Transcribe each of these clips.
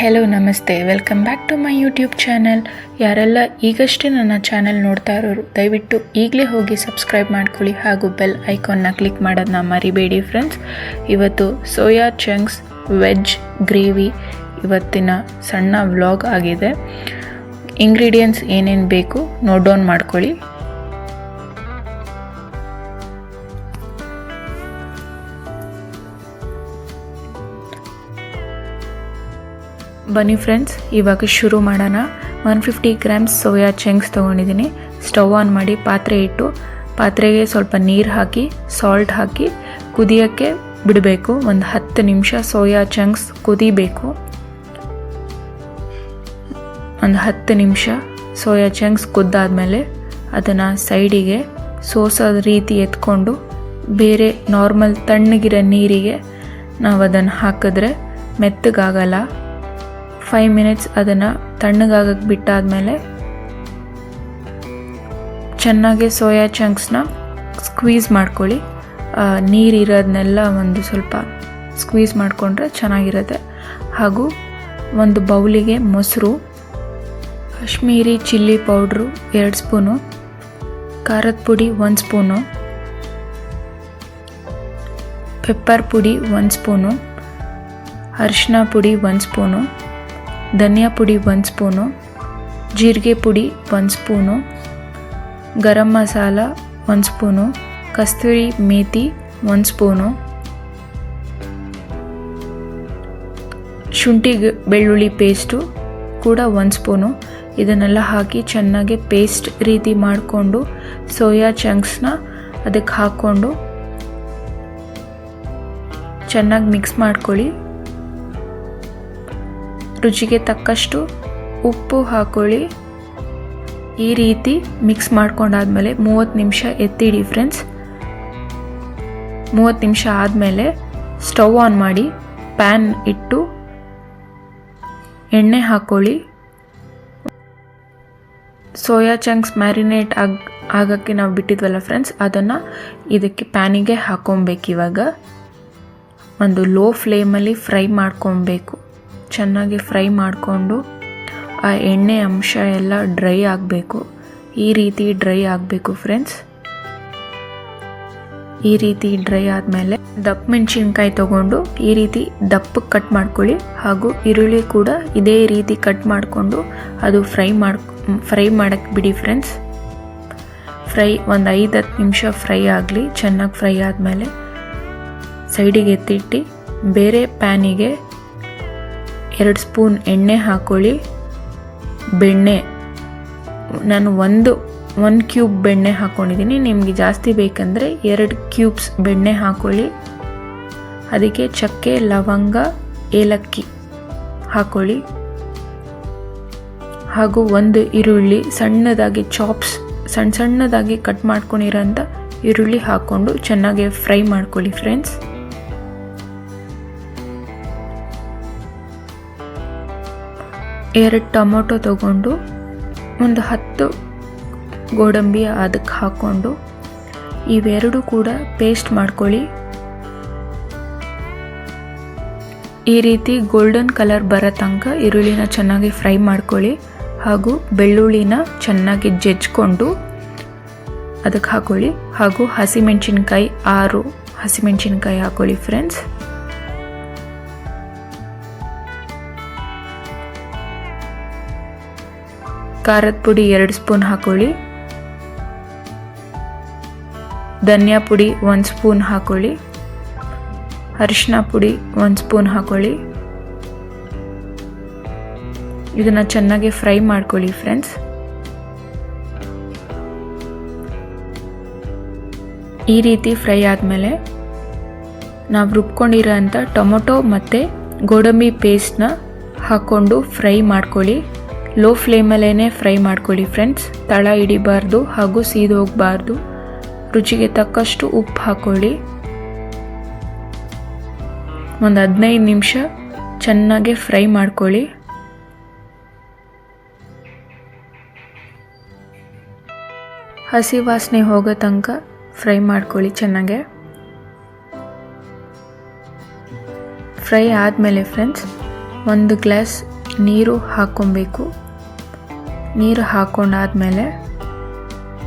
Hello ನಮಸ್ತೆ. Welcome back to my YouTube channel ಯಾರೆಲ್ಲ ಈಗಷ್ಟೇ ನನ್ನ ಚಾನಲ್ ನೋಡ್ತಾ ಇರೋರು, ದಯವಿಟ್ಟು ಈಗಲೇ ಹೋಗಿ ಸಬ್ಸ್ಕ್ರೈಬ್ ಮಾಡ್ಕೊಳ್ಳಿ ಹಾಗೂ ಬೆಲ್ ಐಕಾನ್ನ ಕ್ಲಿಕ್ ಮಾಡೋದನ್ನ ಮರಿಬೇಡಿ ಫ್ರೆಂಡ್ಸ್ ಇವತ್ತು ಸೋಯಾ ಚಂಕ್ಸ್ ವೆಜ್ ಗ್ರೇವಿ ಇವತ್ತಿನ ಸಣ್ಣ ವ್ಲಾಗ್ ಆಗಿದೆ. ಇಂಗ್ರೀಡಿಯೆಂಟ್ಸ್ ಏನೇನು ಬೇಕು ನೋಟ್ ಡೌನ್ ಮಾಡ್ಕೊಳ್ಳಿ. ಬನ್ನಿ ಫ್ರೆಂಡ್ಸ್ ಇವಾಗ ಶುರು ಮಾಡೋಣ. One fifty grams soya chunks ತೊಗೊಂಡಿದ್ದೀನಿ. ಸ್ಟವ್ ಆನ್ ಮಾಡಿ ಪಾತ್ರೆ ಇಟ್ಟು, ಪಾತ್ರೆಗೆ ಸ್ವಲ್ಪ ನೀರು ಹಾಕಿ ಸಾಲ್ಟ್ ಹಾಕಿ, ಕುದಿಯೋಕ್ಕೆ ಬಿಡಬೇಕು. ಒಂದು ಹತ್ತು ನಿಮಿಷ ಸೋಯಾ ಚಂಕ್ಸ್ ಕುದಿಬೇಕು. ಒಂದು ಹತ್ತು ನಿಮಿಷ ಸೋಯಾ ಚಂಕ್ಸ್ ಕುದ್ದಾದಮೇಲೆ ಅದನ್ನು ಸೈಡಿಗೆ ಸೋಸೋ ರೀತಿ ಎತ್ಕೊಂಡು, ಬೇರೆ ನಾರ್ಮಲ್ ತಣ್ಣಗಿರೋ ನೀರಿಗೆ ನಾವು ಅದನ್ನು ಹಾಕಿದ್ರೆ ಮೆತ್ತಗಾಗಲ್ಲ. ಫೈವ್ ಮಿನಿಟ್ಸ್ ಅದನ್ನು ತಣ್ಣಗಾಗಕ್ಕೆ ಬಿಟ್ಟಾದಮೇಲೆ ಚೆನ್ನಾಗಿ ಸೋಯಾ ಚಂಕ್ಸ್ನ ಸ್ಕ್ವೀಸ್ ಮಾಡ್ಕೊಳ್ಳಿ. ನೀರಿರೋದನ್ನೆಲ್ಲ ಒಂದು ಸ್ವಲ್ಪ ಸ್ಕ್ವೀಸ್ ಮಾಡಿಕೊಂಡ್ರೆ ಚೆನ್ನಾಗಿರುತ್ತೆ. ಹಾಗೂ ಒಂದು ಬೌಲಿಗೆ ಮೊಸರು, ಕಾಶ್ಮೀರಿ ಚಿಲ್ಲಿ ಪೌಡ್ರು ಎರಡು ಸ್ಪೂನು, ಖಾರದ ಪುಡಿ ಒಂದು ಸ್ಪೂನು ಪೆಪ್ಪರ್ ಪುಡಿ ಒಂದು ಸ್ಪೂನು ಅರಿಶಿನ ಪುಡಿ ಒಂದು ಸ್ಪೂನು ಧನಿಯಾ ಪುಡಿ ಒಂದು ಸ್ಪೂನು, ಜೀರಿಗೆ ಪುಡಿ ಒಂದು ಸ್ಪೂನು, ಗರಂ ಮಸಾಲ ಒಂದು ಸ್ಪೂನು, ಕಸ್ತೂರಿ ಮೇಥಿ ಒಂದು ಸ್ಪೂನು, ಶುಂಠಿ ಬೆಳ್ಳುಳ್ಳಿ ಪೇಸ್ಟು ಕೂಡ ಒಂದು ಸ್ಪೂನು. ಇದನ್ನೆಲ್ಲ ಹಾಕಿ ಚೆನ್ನಾಗಿ ಪೇಸ್ಟ್ ರೀತಿ ಮಾಡಿಕೊಂಡು ಸೋಯಾ ಚಂಕ್ಸ್ನ ಅದಕ್ಕೆ ಹಾಕ್ಕೊಂಡು ಚೆನ್ನಾಗಿ ಮಿಕ್ಸ್ ಮಾಡ್ಕೊಳ್ಳಿ. ರುಚಿಗೆ ತಕ್ಕಷ್ಟು ಉಪ್ಪು ಹಾಕೊಳ್ಳಿ. ಈ ರೀತಿ ಮಿಕ್ಸ್ ಮಾಡ್ಕೊಂಡಾದ್ಮೇಲೆ ಮೂವತ್ತು ನಿಮಿಷ ಎತ್ತಿಡಿ ಫ್ರೆಂಡ್ಸ್ ಮೂವತ್ತು ನಿಮಿಷ ಆದಮೇಲೆ ಸ್ಟವ್ ಆನ್ ಮಾಡಿ ಪ್ಯಾನ್ ಇಟ್ಟು ಎಣ್ಣೆ ಹಾಕೊಳ್ಳಿ. ಸೋಯಾ ಚಂಕ್ಸ್ ಮ್ಯಾರಿನೇಟ್ ಆಗ, ಆಗೋಕ್ಕೆ ನಾವು ಬಿಟ್ಟಿದ್ವಲ್ಲ ಫ್ರೆಂಡ್ಸ್ ಅದನ್ನು ಇದಕ್ಕೆ ಪ್ಯಾನಿಗೆ ಹಾಕೊಬೇಕಿವಾಗ. ಒಂದು ಲೋ ಫ್ಲೇಮಲ್ಲಿ ಫ್ರೈ ಮಾಡ್ಕೊಬೇಕು. ಚೆನ್ನಾಗಿ ಫ್ರೈ ಮಾಡಿಕೊಂಡು ಆ ಎಣ್ಣೆ ಅಂಶ ಎಲ್ಲ ಡ್ರೈ ಆಗಬೇಕು. ಈ ರೀತಿ ಡ್ರೈ ಆಗಬೇಕು ಫ್ರೆಂಡ್ಸ್. ಈ ರೀತಿ ಡ್ರೈ ಆದಮೇಲೆ ದಪ್ಪ ಮೆಣಸಿನ್ಕಾಯಿ ತೊಗೊಂಡು ಈ ರೀತಿ ದಪ್ಪಕ್ಕೆ ಕಟ್ ಮಾಡ್ಕೊಳ್ಳಿ. ಹಾಗೂ ಈರುಳ್ಳಿ ಕೂಡ ಇದೇ ರೀತಿ ಕಟ್ ಮಾಡಿಕೊಂಡು ಅದು ಫ್ರೈ ಮಾಡಿ, ಫ್ರೈ ಮಾಡೋಕ್ಕೆ ಬಿಡಿ ಫ್ರೆಂಡ್ಸ್. ಫ್ರೈ ಒಂದು ಐದು ಹತ್ತು ನಿಮಿಷ ಫ್ರೈ ಆಗಲಿ, ಚೆನ್ನಾಗಿ ಫ್ರೈ ಆದಮೇಲೆ ಸೈಡಿಗೆ ಎತ್ತಿಟ್ಟು ಬೇರೆ ಪ್ಯಾನಿಗೆ ಎರಡು ಸ್ಪೂನ್ ಎಣ್ಣೆ ಹಾಕೊಳ್ಳಿ. ಬೆಣ್ಣೆ, ನಾನು ಒಂದು ಒನ್ ಕ್ಯೂಬ್ ಬೆಣ್ಣೆ ಹಾಕ್ಕೊಂಡಿದ್ದೀನಿ ನಿಮಗೆ ಜಾಸ್ತಿ ಬೇಕಂದರೆ ಎರಡು ಕ್ಯೂಬ್ಸ್ ಬೆಣ್ಣೆ ಹಾಕೊಳ್ಳಿ. ಅದಕ್ಕೆ ಚಕ್ಕೆ, ಲವಂಗ, ಏಲಕ್ಕಿ ಹಾಕ್ಕೊಳ್ಳಿ ಹಾಗೂ ಒಂದು ಈರುಳ್ಳಿ ಸಣ್ಣದಾಗಿ ಚಾಪ್ಸ್ ಸಣ್ಣ ಸಣ್ಣದಾಗಿ ಕಟ್ ಮಾಡ್ಕೊಂಡಿರೋಂಥ ಈರುಳ್ಳಿ ಹಾಕ್ಕೊಂಡು ಚೆನ್ನಾಗಿ ಫ್ರೈ ಮಾಡ್ಕೊಳ್ಳಿ ಫ್ರೆಂಡ್ಸ್. ಎರಡು ಟೊಮೊಟೊ ತಗೊಂಡು ಒಂದು ಹತ್ತು ಗೋಡಂಬಿ ಅದಕ್ಕೆ ಹಾಕ್ಕೊಂಡು ಇವೆರಡೂ ಕೂಡ ಪೇಸ್ಟ್ ಮಾಡ್ಕೊಳ್ಳಿ. ಈ ರೀತಿ ಗೋಲ್ಡನ್ ಕಲರ್ ಬರೋ ತನಕ ಈರುಳ್ಳಿನ ಚೆನ್ನಾಗಿ ಫ್ರೈ ಮಾಡ್ಕೊಳ್ಳಿ ಹಾಗೂ ಬೆಳ್ಳುಳ್ಳಿನ ಚೆನ್ನಾಗಿ ಜಜ್ಕೊಂಡು ಅದಕ್ಕೆ ಹಾಕೊಳ್ಳಿ ಹಾಗೂ ಹಸಿಮೆಣಸಿನ್ಕಾಯಿ ಆರು ಹಸಿಮೆಣಸಿನ್ಕಾಯಿ ಹಾಕೊಳ್ಳಿ ಫ್ರೆಂಡ್ಸ್ ಖಾರದ ಪುಡಿ ಎರಡು ಸ್ಪೂನ್ ಹಾಕೊಳ್ಳಿ. ಧನಿಯಾ ಪುಡಿ ಒಂದು ಸ್ಪೂನ್ ಹಾಕೊಳ್ಳಿ. ಅರಿಶಿನ ಪುಡಿ ಒಂದು ಸ್ಪೂನ್ ಹಾಕೊಳ್ಳಿ. ಇದನ್ನು ಚೆನ್ನಾಗಿ ಫ್ರೈ ಮಾಡ್ಕೊಳ್ಳಿ ಫ್ರೆಂಡ್ಸ್. ಈ ರೀತಿ ಫ್ರೈ ಆದಮೇಲೆ ನಾವು ರುಬ್ಕೊಂಡಿರೋ ಅಂಥ ಟೊಮೊಟೊ ಮತ್ತು ಗೋಡಂಬಿ ಪೇಸ್ಟ್ನ ಹಾಕ್ಕೊಂಡು ಫ್ರೈ ಮಾಡ್ಕೊಳ್ಳಿ. ಲೋ ಫ್ಲೇಮಲ್ಲೇ ಫ್ರೈ ಮಾಡ್ಕೊಳ್ಳಿ ಫ್ರೆಂಡ್ಸ್. ತಳ ಹಿಡಿಬಾರ್ದು ಹಾಗೂ ಸೀದೋಗಬಾರ್ದು ರುಚಿಗೆ ತಕ್ಕಷ್ಟು ಉಪ್ಪು ಹಾಕ್ಕೊಳ್ಳಿ ಒಂದು ಹದಿನೈದು ನಿಮಿಷ ಚೆನ್ನಾಗಿ ಫ್ರೈ ಮಾಡ್ಕೊಳ್ಳಿ. ಹಸಿ ವಾಸನೆ ಹೋಗೋ ತನಕ ಫ್ರೈ ಮಾಡ್ಕೊಳ್ಳಿ ಚೆನ್ನಾಗೆ. ಫ್ರೈ ಆದಮೇಲೆ ಫ್ರೆಂಡ್ಸ್, ಒಂದು ಗ್ಲಾಸ್ ನೀರು ಹಾಕ್ಕೊಬೇಕು. ನೀರು ಹಾಕ್ಕೊಂಡಾದ್ಮೇಲೆ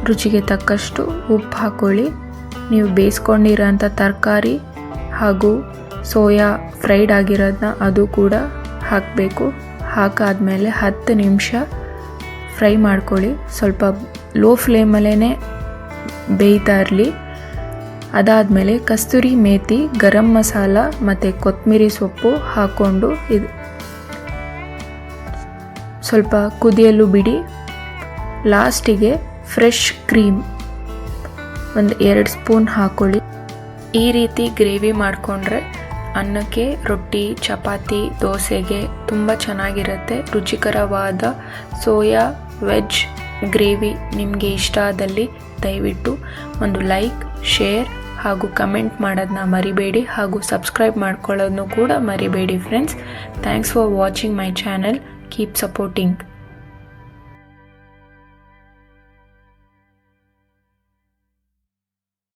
ರುಚಿಗೆ ತಕ್ಕಷ್ಟು ಉಪ್ಪು ಹಾಕ್ಕೊಳ್ಳಿ ನೀವು ಬೇಯಿಸ್ಕೊಂಡಿರೋಂಥ ತರಕಾರಿ ಹಾಗೂ ಸೋಯಾ ಫ್ರೈಡ್ ಆಗಿರೋದನ್ನ ಅದು ಕೂಡ ಹಾಕಬೇಕು. ಹಾಕಾದಮೇಲೆ ಹತ್ತು ನಿಮಿಷ ಫ್ರೈ ಮಾಡ್ಕೊಳ್ಳಿ. ಸ್ವಲ್ಪ ಲೋ ಫ್ಲೇಮಲ್ಲೇ ಬೇಯ್ತಾ ಇರಲಿ. ಅದಾದಮೇಲೆ ಕಸ್ತೂರಿ ಮೇತಿ ಗರಂ ಮಸಾಲ ಮತ್ತು ಕೊತ್ತಂಬರಿ ಸೊಪ್ಪು ಹಾಕ್ಕೊಂಡು ಇದು ಸ್ವಲ್ಪ ಕುದಿಯಲು ಬಿಡಿ. ಲಾಸ್ಟಿಗೆ ಫ್ರೆಶ್ ಕ್ರೀಮ್. ಒಂದು ಎರಡು ಸ್ಪೂನ್ ಹಾಕೊಳ್ಳಿ. ಈ ರೀತಿ ಗ್ರೇವಿ ಮಾಡಿಕೊಂಡ್ರೆ ಅನ್ನಕ್ಕೆ ರೊಟ್ಟಿ, ಚಪಾತಿ, ದೋಸೆಗೆ ತುಂಬ ಚೆನ್ನಾಗಿರುತ್ತೆ. ರುಚಿಕರವಾದ ಸೋಯಾ ವೆಜ್ ಗ್ರೇವಿ ನಿಮಗೆ ಇಷ್ಟ ಆದಲ್ಲಿ ದಯವಿಟ್ಟು ಒಂದು ಲೈಕ್, ಶೇರ್ ಹಾಗೂ ಕಮೆಂಟ್ ಮಾಡೋದನ್ನ ಮರಿಬೇಡಿ ಹಾಗೂ ಸಬ್ಸ್ಕ್ರೈಬ್ ಮಾಡ್ಕೊಳ್ಳೋದನ್ನು ಕೂಡ ಮರಿಬೇಡಿ friends. Thanks for watching my channel. keep supporting.